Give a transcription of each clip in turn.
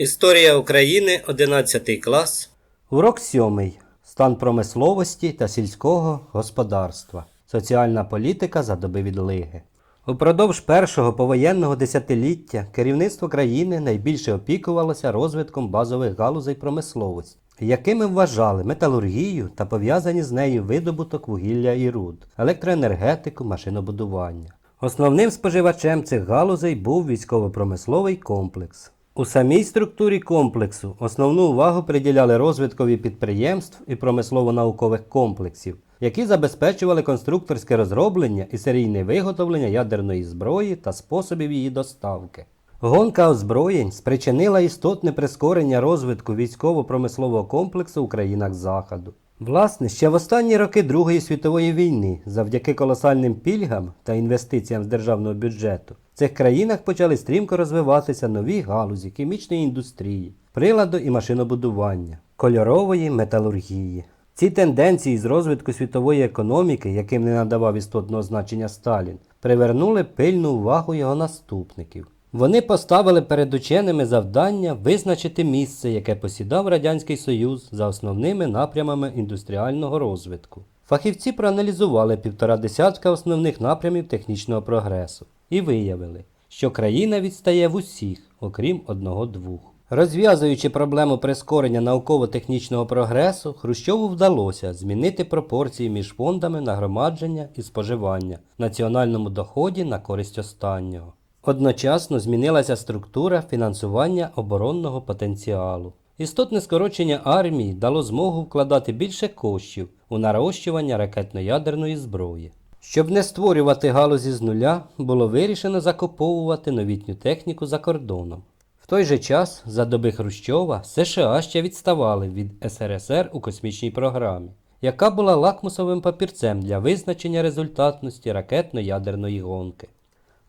Історія України, 11 клас. Урок 7. Стан промисловості та сільського господарства. Соціальна політика за доби відлиги. Упродовж першого повоєнного десятиліття керівництво країни найбільше опікувалося розвитком базових галузей промисловості, якими вважали металургію та пов'язані з нею видобуток вугілля і руд, електроенергетику, машинобудування. Основним споживачем цих галузей був військово-промисловий комплекс. У самій структурі комплексу основну увагу приділяли розвиткові підприємств і промислово-наукових комплексів, які забезпечували конструкторське розроблення і серійне виготовлення ядерної зброї та способів її доставки. Гонка озброєнь спричинила істотне прискорення розвитку військово-промислового комплексу у країнах Заходу. Власне, ще в останні роки Другої світової війни, завдяки колосальним пільгам та інвестиціям з державного бюджету, в цих країнах почали стрімко розвиватися нові галузі хімічної індустрії, приладу і машинобудування, кольорової металургії. Ці тенденції з розвитку світової економіки, яким не надавав істотного значення Сталін, привернули пильну увагу його наступників. Вони поставили перед ученими завдання визначити місце, яке посідав Радянський Союз за основними напрямами індустріального розвитку. Фахівці проаналізували півтора десятка основних напрямів технічного прогресу і виявили, що країна відстає в усіх, окрім одного-двох. Розв'язуючи проблему прискорення науково-технічного прогресу, Хрущову вдалося змінити пропорції між фондами нагромадження і споживання національному доході на користь останнього. Одночасно змінилася структура фінансування оборонного потенціалу. Істотне скорочення армії дало змогу вкладати більше коштів у нарощування ракетно-ядерної зброї. Щоб не створювати галузі з нуля, було вирішено закуповувати новітню техніку за кордоном. В той же час, за доби Хрущова, США ще відставали від СРСР у космічній програмі, яка була лакмусовим папірцем для визначення результатності ракетно-ядерної гонки.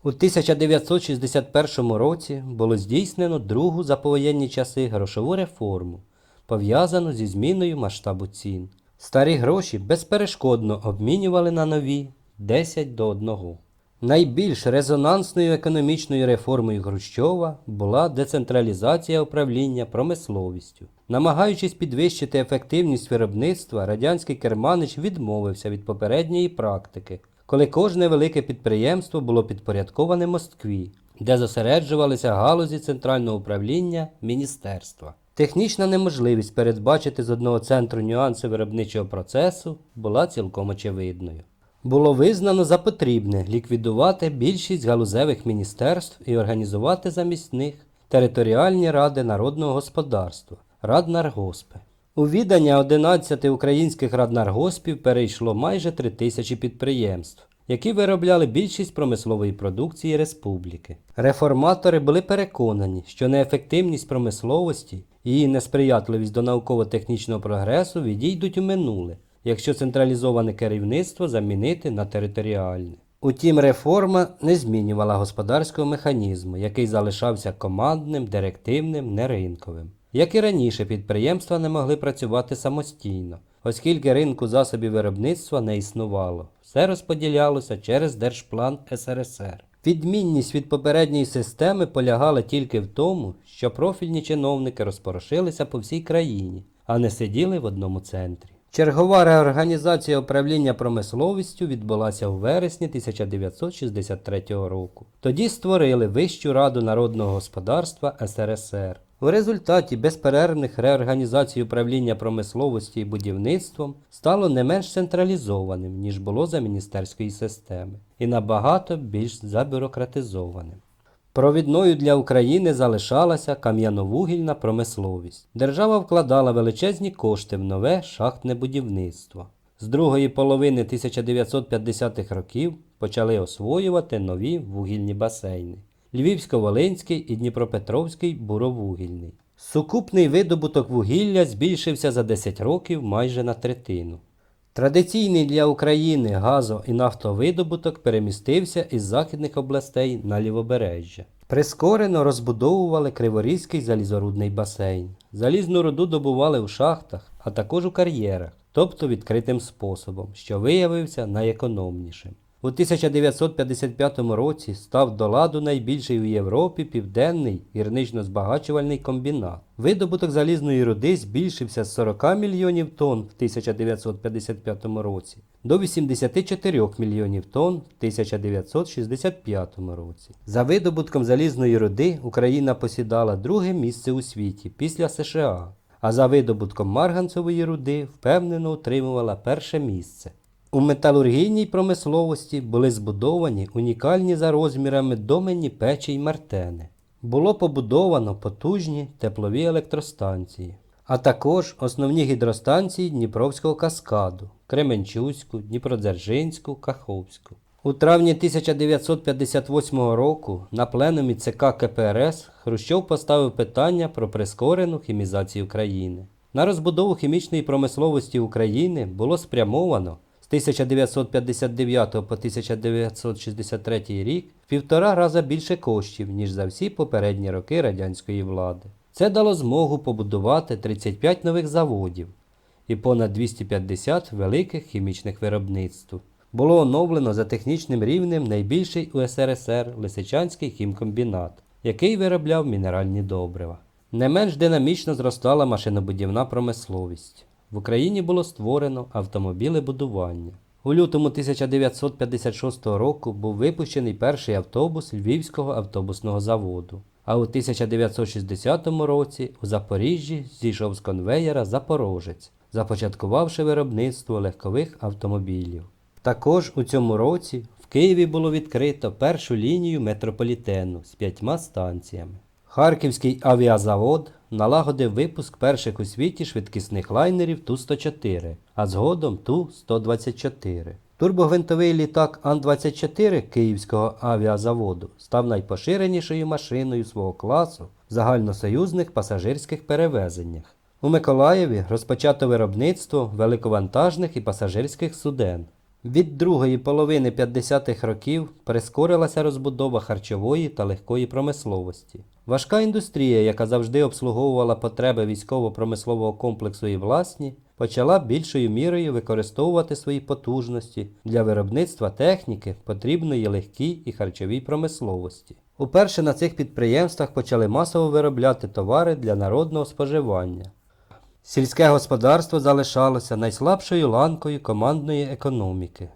У 1961 році було здійснено другу за повоєнні часи грошову реформу, пов'язану зі зміною масштабу цін. Старі гроші безперешкодно обмінювали на нові 10 до 1. Найбільш резонансною економічною реформою Хрущова була децентралізація управління промисловістю. Намагаючись підвищити ефективність виробництва, радянський керманич відмовився від попередньої практики, коли кожне велике підприємство було підпорядковане Москві, де зосереджувалися галузі центрального управління міністерства. Технічна неможливість передбачити з одного центру нюанси виробничого процесу була цілком очевидною. Було визнано за потрібне ліквідувати більшість галузевих міністерств і організувати замість них територіальні ради народного господарства раднаргоспи. У відання 11 українських раднаргоспів перейшло майже 3 тисячі підприємств, які виробляли більшість промислової продукції республіки. Реформатори були переконані, що неефективність промисловості і її несприятливість до науково-технічного прогресу відійдуть у минуле, якщо централізоване керівництво замінити на територіальне. Утім, реформа не змінювала господарського механізму, який залишався командним, директивним, неринковим. Як і раніше, підприємства не могли працювати самостійно, оскільки ринку засобів виробництва не існувало. Все розподілялося через Держплан СРСР. Відмінність від попередньої системи полягала тільки в тому, що профільні чиновники розпорошилися по всій країні, а не сиділи в одному центрі. Чергова реорганізація управління промисловістю відбулася у вересні 1963 року. Тоді створили Вищу раду народного господарства СРСР. У результаті безперервних реорганізацій управління промисловості і будівництвом стало не менш централізованим, ніж було за міністерської системи, і набагато більш забюрократизованим. Провідною для України залишалася кам'яновугільна промисловість. Держава вкладала величезні кошти в нове шахтне будівництво. З другої половини 1950-х років почали освоювати нові вугільні басейни. Львівсько-Волинський і Дніпропетровський буровугільний. Сукупний видобуток вугілля збільшився за 10 років майже на третину. Традиційний для України газо- і нафтовидобуток перемістився із західних областей на лівобережжя. Прискорено розбудовували Криворізький залізорудний басейн. Залізну руду добували в шахтах, а також у кар'єрах, тобто відкритим способом, що виявився найекономнішим. У 1955 році став до ладу найбільший у Європі південний гірнично-збагачувальний комбінат. Видобуток залізної руди збільшився з 40 мільйонів тонн в 1955 році до 84 мільйонів тонн в 1965 році. За видобутком залізної руди Україна посідала друге місце у світі після США, а за видобутком марганцевої руди впевнено утримувала перше місце. У металургійній промисловості були збудовані унікальні за розмірами доменні печі й мартени. Було побудовано потужні теплові електростанції, а також основні гідростанції Дніпровського каскаду Кременчуцьку, Дніпродзержинську, Каховську. У травні 1958 року на пленумі ЦК КПРС Хрущов поставив питання про прискорену хімізацію країни. На розбудову хімічної промисловості України було спрямовано 1959 по 1963 рік в півтора раза більше коштів, ніж за всі попередні роки радянської влади. Це дало змогу побудувати 35 нових заводів і понад 250 великих хімічних виробництв. Було оновлено за технічним рівнем найбільший у СРСР Лисичанський хімкомбінат, який виробляв мінеральні добрива. Не менш динамічно зростала машинобудівна промисловість. В Україні було створено автомобілебудування. У лютому 1956 року був випущений перший автобус Львівського автобусного заводу. А у 1960 році у Запоріжжі зійшов з конвеєра Запорожець, започаткувавши виробництво легкових автомобілів. Також у цьому році в Києві було відкрито першу лінію метрополітену з п'ятьма станціями. Харківський авіазавод налагодив випуск перших у світі швидкісних лайнерів Ту-104, а згодом Ту-124. Турбогвинтовий літак Ан-24 Київського авіазаводу став найпоширенішою машиною свого класу в загальносоюзних пасажирських перевезеннях. У Миколаєві розпочато виробництво великовантажних і пасажирських суден. Від другої половини 50-х років прискорилася розбудова харчової та легкої промисловості. Важка індустрія, яка завжди обслуговувала потреби військово-промислового комплексу і власні, почала більшою мірою використовувати свої потужності для виробництва техніки, потрібної легкій і харчовій промисловості. Уперше на цих підприємствах почали масово виробляти товари для народного споживання. Сільське господарство залишалося найслабшою ланкою командної економіки.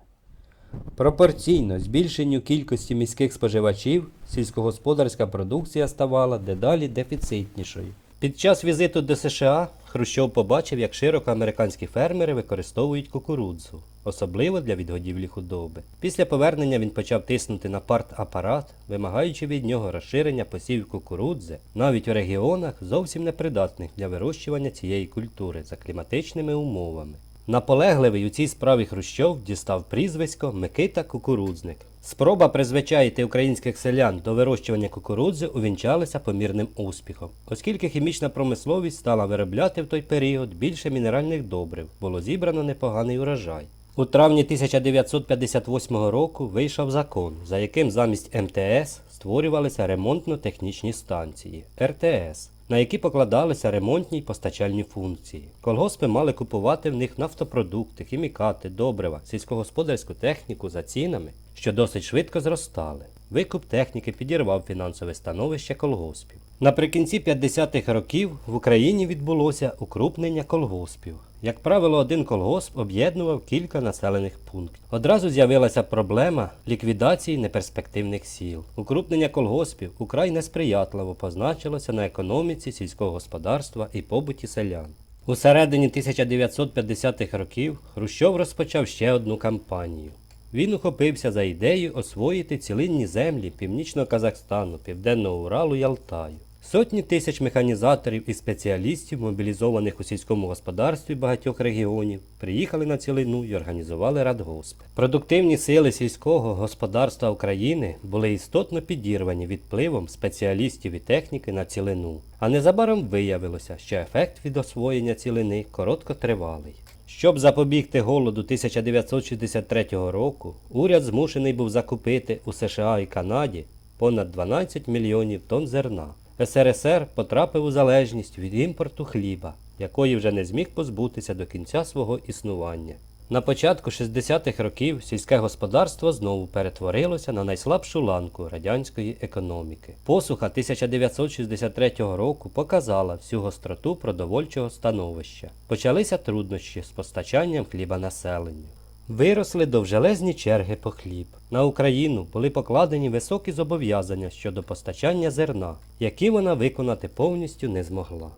Пропорційно збільшенню кількості міських споживачів сільськогосподарська продукція ставала дедалі дефіцитнішою. Під час візиту до США Хрущов побачив, як широко американські фермери використовують кукурудзу, особливо для відгодівлі худоби. Після повернення він почав тиснути на партапарат, вимагаючи від нього розширення посівів кукурудзи навіть у регіонах зовсім непридатних для вирощування цієї культури за кліматичними умовами. Наполегливий у цій справі Хрущов дістав прізвисько Микита Кукурудзник. Спроба призвичаїти українських селян до вирощування кукурудзи увінчалася помірним успіхом, оскільки хімічна промисловість стала виробляти в той період більше мінеральних добрив, було зібрано непоганий урожай. У травні 1958 року вийшов закон, за яким замість МТС створювалися ремонтно-технічні станції РТС на які покладалися ремонтні й постачальні функції. Колгоспи мали купувати в них нафтопродукти, хімікати, добрива, сільськогосподарську техніку за цінами, що досить швидко зростали. Викуп техніки підірвав фінансове становище колгоспів. Наприкінці 50-х років в Україні відбулося укрупнення колгоспів. Як правило, один колгосп об'єднував кілька населених пунктів. Одразу з'явилася проблема ліквідації неперспективних сіл. Укрупнення колгоспів украй несприятливо позначилося на економіці сільського господарства і побуті селян. У середині 1950-х років Хрущов розпочав ще одну кампанію. Він ухопився за ідею освоїти цілинні землі північного Казахстану, Південного Уралу й Алтаю. Сотні тисяч механізаторів і спеціалістів, мобілізованих у сільському господарстві багатьох регіонів, приїхали на цілину і організували радгоспи. Продуктивні сили сільського господарства України були істотно підірвані відпливом спеціалістів і техніки на цілину. А незабаром виявилося, що ефект від освоєння цілини короткотривалий. Щоб запобігти голоду 1963 року, уряд змушений був закупити у США і Канаді понад 12 мільйонів тонн зерна. СРСР потрапив у залежність від імпорту хліба, якої вже не зміг позбутися до кінця свого існування. На початку 60-х років сільське господарство знову перетворилося на найслабшу ланку радянської економіки. Посуха 1963 року показала всю гостроту продовольчого становища. Почалися труднощі з постачанням хліба населенню. Виросли довжелезні черги по хліб. На Україну були покладені високі зобов'язання щодо постачання зерна, які вона виконати повністю не змогла.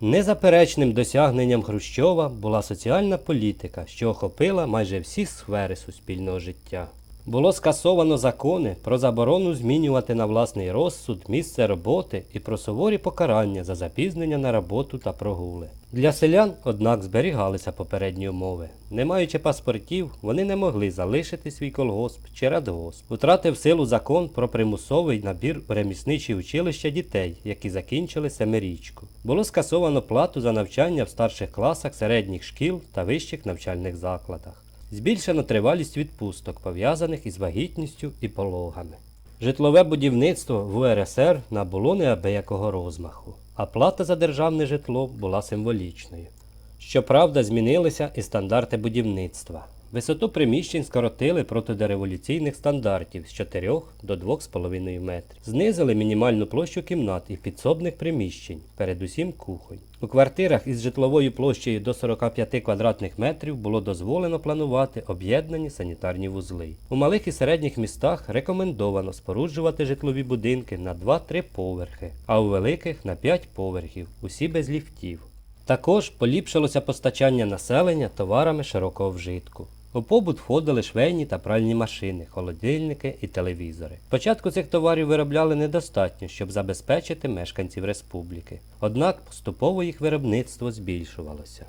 Незаперечним досягненням Хрущова була соціальна політика, що охопила майже всі сфери суспільного життя. Було скасовано закони про заборону змінювати на власний розсуд місце роботи і про суворі покарання за запізнення на роботу та прогули. Для селян, однак, зберігалися попередні умови. Не маючи паспортів, вони не могли залишити свій колгосп чи радгосп. Утратив силу закон про примусовий набір у ремісничі училища дітей, які закінчили семирічку. Було скасовано плату за навчання в старших класах середніх шкіл та вищих навчальних закладах. Збільшено тривалість відпусток, пов'язаних із вагітністю і пологами. Житлове будівництво в УРСР набуло неабиякого розмаху, а плата за державне житло була символічною. Щоправда, змінилися і стандарти будівництва. Висоту приміщень скоротили проти дореволюційних стандартів з 4 до 2,5 метрів. Знизили мінімальну площу кімнат і підсобних приміщень, передусім кухонь. У квартирах із житловою площею до 45 квадратних метрів було дозволено планувати об'єднані санітарні вузли. У малих і середніх містах рекомендовано споруджувати житлові будинки на 2-3 поверхи, а у великих на 5 поверхів, усі без ліфтів. Також поліпшилося постачання населення товарами широкого вжитку. У побут входили швейні та пральні машини, холодильники і телевізори. Спочатку цих товарів виробляли недостатньо, щоб забезпечити мешканців республіки. Однак поступово їх виробництво збільшувалося.